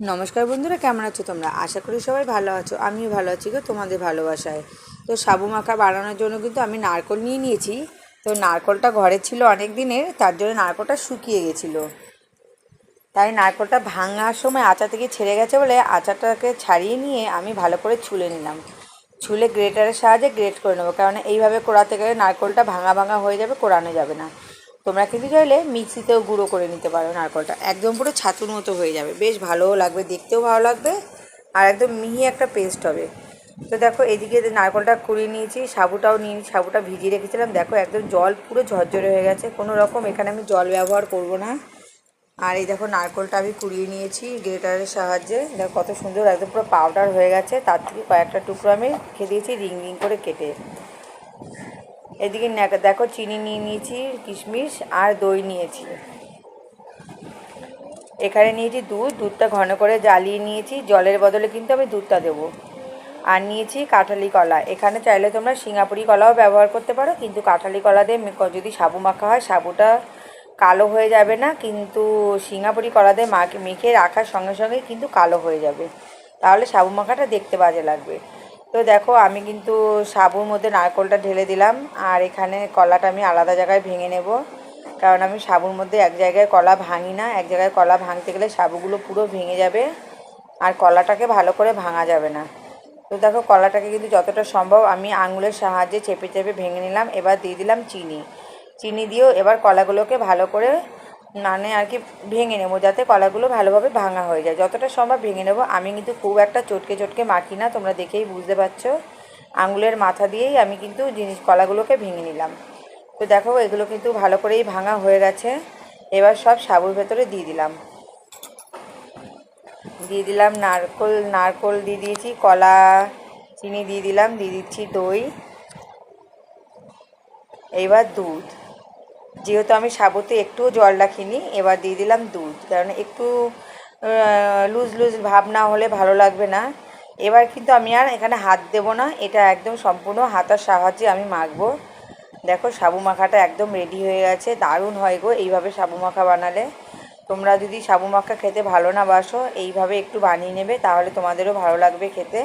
নমস্কার বন্ধুরা, কেমন আছো তোমরা? আশা করি সবাই ভালো আছো। আমিও ভালো আছি গো, তোমাদের ভালোবাসায়। তো সাবু মাখা বানানোর জন্য কিন্তু আমি নারকল নিয়ে নিয়েছি। তো নারকলটা ঘরে ছিল অনেক দিনের, তার জন্য নারকলটা শুকিয়ে গেছিল। তাই নারকলটা ভাঙার সময় আচা থেকে ছেড়ে গেছে বলে আচাটাকে ছাড়িয়ে নিয়ে আমি ভালো করে ছুলে নিলাম। ছুলে গ্রেটারের সাহায্যে গ্রেট করে নেব কারণ এইভাবে কোড়াতে গেলে নারকলটা ভাঙা ভাঙা হয়ে যাবে, কোড়ানো যাবে না। তোমরা কিন্তু চাইলে মিক্সিতেও গুঁড়ো করে নিতে পারো নারকলটা। একদম পুরো ছাতুর মতো হয়ে যাবে। বেশ ভালোও লাগবে, দেখতেও ভালো লাগবে আর একদম মিহি একটা পেস্ট হবে। তো দেখো এদিকে নারকলটা কুড়িয়ে নিয়েছি, সাবুটাও নিয়ে সাবুটা ভিজিয়ে রেখেছিলাম। দেখো একদম জল পুরো ঝরঝরে হয়ে গেছে। কোনো রকম এখানে আমি জল ব্যবহার করব না। আর এই দেখো নারকলটা আমি কুড়িয়ে নিয়েছি গ্রেটারের সাহায্যে। দেখো কত সুন্দর একদম পুরো পাউডার হয়ে গেছে। তার থেকে কয়েকটা টুকরো আমি রেখে দিয়েছি রিং রিং করে কেটে। এদিকে দেখো চিনি নিয়ে নিয়েছি, কিশমিশ আর দই নিয়েছি। এখানে নিয়েছি দুধ, দুধটা ঘন করে জ্বালিয়ে নিয়েছি। জলের বদলে কিন্তু আমি দুধটা দেবো। আর নিয়েছি কাঁঠালি কলা। এখানে চাইলে তোমরা সিঙ্গাপুরি কলাও ব্যবহার করতে পারো, কিন্তু কাঁঠালি কলা দিয়ে যদি সাবু মাখা হয়, সাবুটা কালো হয়ে যাবে না, কিন্তু সিঙ্গাপুরি কলা দিয়ে মাকে মেখে রাখার সঙ্গে সঙ্গে কিন্তু কালো হয়ে যাবে। তাহলে সাবু মাখাটা দেখতে বাজে লাগবে। তো দেখো, আমি কিন্তু সাবুর মধ্যে নারকলটা ঢেলে দিলাম, আর এখানে কলাটা আমি আলাদা জায়গায় ভেঙে নেব। কারণ আমি সাবুর মধ্যে এক জায়গায় কলা ভাঙি না, এক জায়গায় কলা ভাঙতে গেলে সাবুগুলো পুরো ভেঙে যাবে, আর কলাটাকে ভালো করে ভাঙা যাবে না। তো দেখো, কলাটাকে কিন্তু যতটা সম্ভব আমি আঙুলের সাহায্যে চেপে চেপে ভেঙে নিলাম। এবার দিয়ে দিলাম চিনি। চিনি দিয়েও এবার কলাগুলোকে ভালো করে মানে আর কি ভেঙে নেব, যাতে কলাগুলো ভালোভাবে ভাঙা হয়ে যায়। যতটা সম্ভব ভেঙে নেব। আমি কিন্তু খুব একটা চটকে চটকে মাখি না, তোমরা দেখেই বুঝতে পারছ। আঙুলের মাথা দিয়েই আমি কিন্তু জিনিস, কলাগুলোকে ভেঙে নিলাম। তো দেখো, এগুলো কিন্তু ভালো করেই ভাঙা হয়ে গেছে। এবার সব সাবুর ভেতরে দিয়ে দিলাম। দিয়ে দিলাম নারকোল নারকোল দিয়ে দিয়েছি, কলা, চিনি দিয়ে দিলাম, দিয়ে দিচ্ছি দই। এইবার দুধ। যেহেতু আমি সাবুতে একটুও জল রাখিনি, এবার দিয়ে দিলাম দুধ। কারণ একটু লুজ লুজ ভাব না হলে ভালো লাগবে না। এবার কিন্তু আমি আর এখানে হাত দেব না, এটা একদম সম্পূর্ণ হাতার সাহায্যে আমি মাখবো। দেখো, সাবু মাখাটা একদম রেডি হয়ে গেছে, দারুণ হয় গো এইভাবে সাবু মাখা বানালে। তোমরা যদি সাবু মাখা খেতে ভালো না বাসো, এইভাবে একটু বানিয়ে নেবে, তাহলে তোমাদেরও ভালো লাগবে খেতে।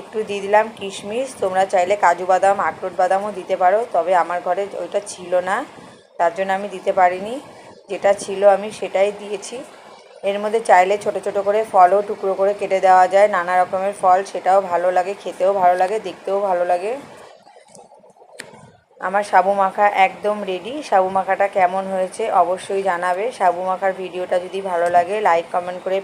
একটু দিয়ে দিলাম কিশমিশ, তোমরা চাইলে কাজু বাদাম, আখরোট বাদামও দিতে পারো, তবে আমার ঘরে ওইটা ছিল না। তার জন্য আমি দিতে পারিনি। যেটা ছিল আমি সেটাই দিয়েছি। এর মধ্যে চাইলে ছোট ছোট করে ফলও টুকরো করে কেটে দেওয়া যায়। নানা রকমের ফল, সেটাও ভালো লাগে, খেতেও ভালো লাগে, দেখতেও ভালো লাগে। আমার সাবু মাখা একদম রেডি সাবু মাখাটা কেমন হয়েছে অবশ্যই জানাবে। সাবু মাখার ভিডিওটা যদি ভালো লাগে লাইক কমেন্ট করে